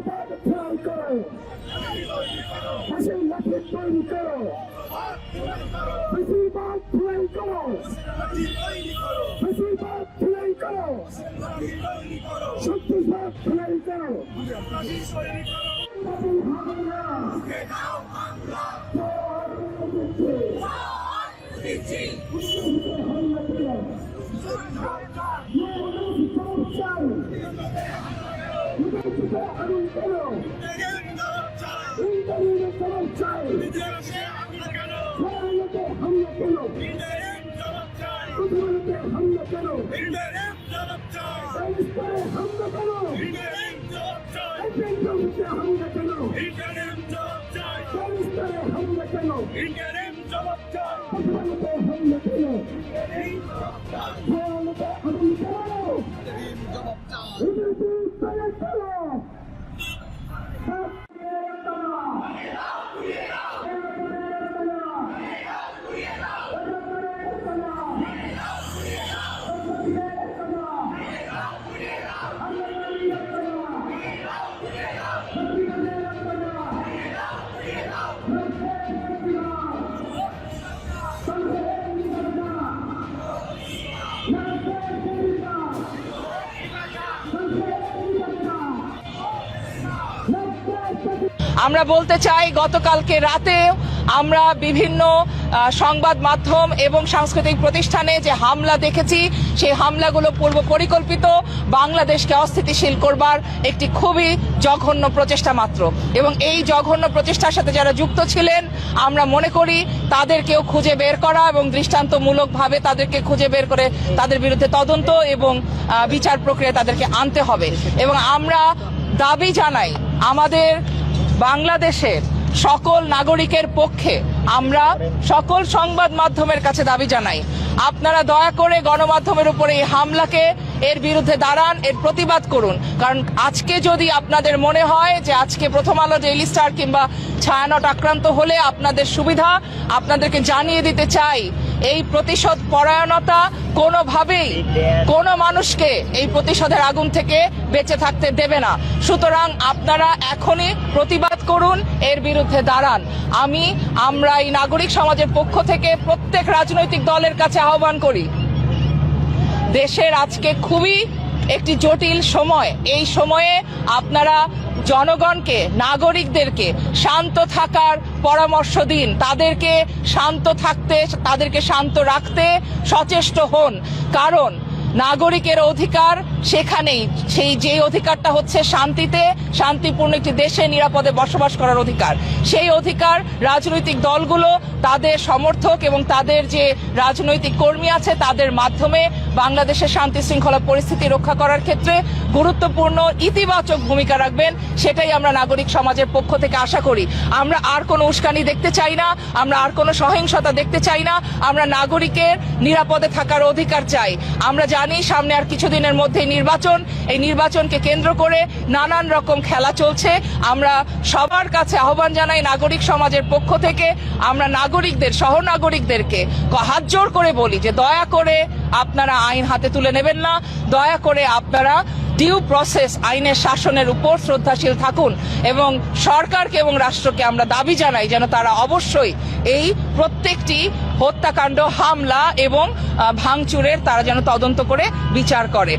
বাংলাদেশের ইতিহাসে আর নয় বেশিরভাগ ফ্লাই করো বেশিরভাগ ফ্লাই করো শক্তিভাগ ফ্লাই করো হামলা কেন হামলা কেন হামলা কেন জমিতে হামলা কেন হামলা কেন হামলা কেন হামলা আমরা বলতে চাই, গতকালকে রাতে আমরা বিভিন্ন সংবাদ মাধ্যম এবং সাংস্কৃতিক প্রতিষ্ঠানে যে হামলা দেখেছি, সেই হামলাগুলো পূর্ব পরিকল্পিত বাংলাদেশকে অস্থিতিশীল করবার একটি খুবই জঘন্য প্রচেষ্টা মাত্র। এবং এই জঘন্য প্রচেষ্টার সাথে যারা যুক্ত ছিলেন, আমরা মনে করি তাদেরকেও খুঁজে বের করা এবং দৃষ্টান্তমূলকভাবে তাদেরকে খুঁজে বের করে তাদের বিরুদ্ধে তদন্ত এবং বিচার প্রক্রিয়া তাদেরকে আনতে হবে। এবং আমরা দাবি জানাই, আমাদের বাংলাদেশের সকল নাগরিকের পক্ষে আমরা সকল সংবাদ মাধ্যমের কাছে দাবি জানাই। আপনারা দয়া করে গণমাধ্যমের উপরে এই হামলাকে এর বিরুদ্ধে দাঁড়ান, এর প্রতিবাদ করুন। কারণ আজকে যদি আপনাদের মনে হয় যে আজকে প্রথম আলো ডেইলি স্টার কিংবা ছায়ানট আক্রান্ত হলে আপনাদের সুবিধা, আপনাদেরকে জানিয়ে দিতে চাই, এই প্রতিশোধ পরায়ণতা কোনোভাবেই কোনো মানুষকে এই প্রতিশোধের আগুন থেকে বেঁচে থাকতে দেবে না। সুতরাং আপনারা এখনই প্রতিবাদ করুন, এর বিরুদ্ধে দাঁড়ান। আমি আমরা এই নাগরিক সমাজের পক্ষ থেকে প্রত্যেক রাজনৈতিক দলের কাছে আহ্বান করি। দেশের আজকে খুবই একটি জটিল সময়। এই সময়ে আপনারা জনগণকে, নাগরিকদেরকে শান্ত থাকার পরামর্শ দিন। তাদেরকে শান্ত থাকতে, তাদেরকে শান্ত রাখতে সচেষ্ট হন। কারণ নাগরিকের অধিকার সেখানেই। সেই যে অধিকারটা হচ্ছে শান্তিতে, শান্তিপূর্ণ একটি দেশে নিরাপদে বসবাস করার অধিকার। সেই অধিকার রাজনৈতিক দলগুলো, তাদের সমর্থক এবং তাদের যে রাজনৈতিক কর্মী আছে, তাদের মাধ্যমে বাংলাদেশের শান্তি শৃঙ্খলা পরিস্থিতি রক্ষা করার ক্ষেত্রে গুরুত্বপূর্ণ ইতিবাচক ভূমিকা রাখবেন, সেটাই আমরা নাগরিক সমাজের পক্ষ থেকে আশা করি। আমরা আর কোনো উস্কানি দেখতে চাই না, আমরা আর কোনো সহিংসতা দেখতে চাই না, আমরা নাগরিকের নিরাপদে থাকার অধিকার চাই। আমরা জানি সামনে আর কিছুদিনের মধ্যেই নির্বাচন, এই নির্বাচনকে কেন্দ্র করে নানান রকম খেলা চলছে। আমরা সবার কাছে আহ্বান জানাই নাগরিক সমাজের পক্ষ থেকে, আমরা নাগরিকদের, সহনাগরিকদেরকে হাত জোর করে বলি যে দয়া করে আপনারা আইন হাতে তুলে নেবেন না। দয়া করে আপনারা ডিউ প্রসেস আইনের শাসনের উপর শ্রদ্ধাশীল থাকুন এবং সরকারকে এবং রাষ্ট্রকে আমরা দাবি জানাই যেন তারা অবশ্যই এই প্রত্যেকটি হত্যাকাণ্ড, হামলা এবং ভাঙচুরের তারা যেন তদন্ত করে, বিচার করে।